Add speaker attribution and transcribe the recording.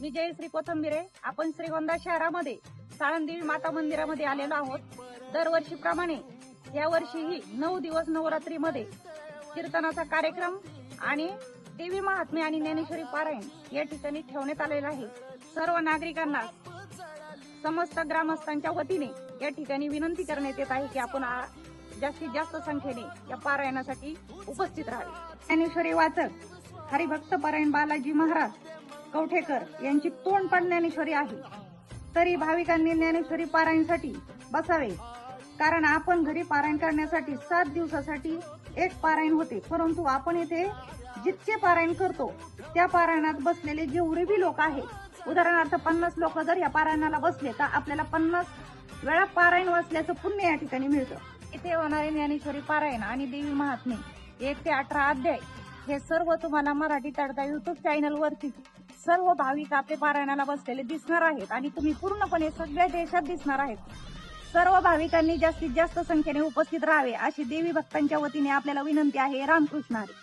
Speaker 1: मी जयश्री कोथंबिरे. आपण श्रीगोंदा शहरामध्ये साळंदेवी माता मंदिरामध्ये आलेलो आहोत. दरवर्षीप्रमाणे यावर्षीही नऊ दिवस नवरात्रीमध्ये कीर्तनाचा कार्यक्रम आणि देवी महात्मे आणि ज्ञानेश्वरी पारायण या ठिकाणी ठेवण्यात आलेला आहे. सर्व नागरिकांना समस्त ग्रामस्थांच्या वतीने या ठिकाणी विनंती करण्यात येत आहे की आपण जास्तीत जास्त संख्येने या पारायणासाठी उपस्थित राहावे. ज्ञानेश्वरी वाचक हरिभक्त पारायण बालाजी महाराज कवठेकर यांची तोंड पण ज्ञानेश्वरी आहे. तरी भाविकांनी ज्ञानेश्वरी पारायणसाठी बसावे. कारण आपण घरी पारायण करण्यासाठी सात दिवसासाठी एक पारायण होते. परंतु आपण येथे जितके पारायण करतो त्या पारायणात बसलेले जेवढे बी लोक आहेत उदाहरणार्थ पन्नास लोक जर या पारायणाला बसले तर आपल्याला पन्नास वेळा पारायण वाचल्याचं पुण्य या ठिकाणी मिळतं. इथे होणारे ज्ञानेश्वरी पारायण आणि देवी महात्मे एक ते अठरा अध्याय हे सर्व तुम्हाला मराठी तडदा युट्यूब चॅनल वरती सर्व भाविक आपले पारायणाला बसलेले दिसणार आहेत आणि तुम्ही पूर्णपणे सगळ्या देशात दिसणार आहेत. सर्व भाविकांनी जास्तीत जास्त संख्येने उपस्थित राहावे अशी देवी भक्तांच्या वतीने आपल्याला विनंती आहे. रामकृष्ण हरी.